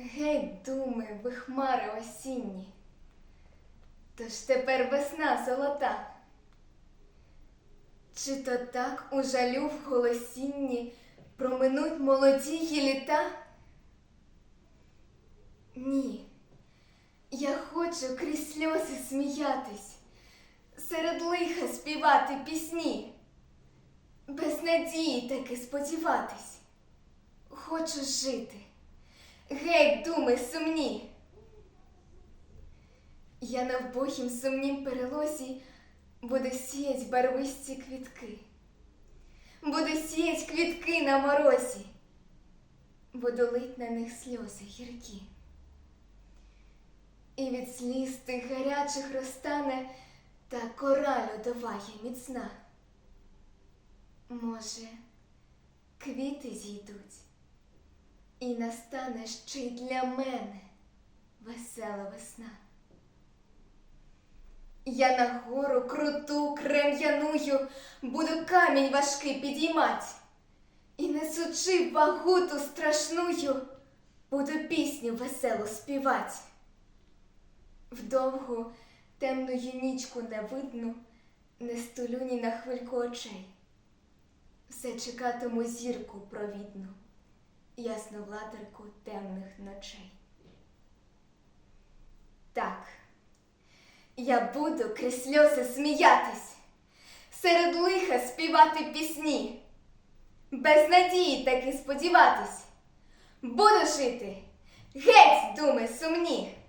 Геть, думи, ви хмари осінні. Тож тепер весна золота. Чи то так у жалю в голосінні проминуть молодії літа? Ні, я хочу крізь сльози сміятись, серед лиха співати пісні, без надії таки сподіватись. Хочу жити. Геть, думи сумні. Я на вбогім сумнім перелозі буду сіять барвисті квітки. Буду сіять квітки на морозі, буду лить на них сльози гіркі. І від сліз тих гарячих розтане та кора льодова є міцна. Може, квіти зійдуть, і настане ще й для мене весела весна. Я на гору круту крем'яную буду камінь важкий підіймать, і несучи вагу ту страшную, буду пісню веселу співать. Вдовгу темною нічку не видну, не стулю ні на хвильку очей. Все чекатиму зірку провідну, ясну владарку темних ночей. Так, я буду крізь сміятись, серед лиха співати пісні, без надії таки сподіватись, буду жити, геть, думи сумні.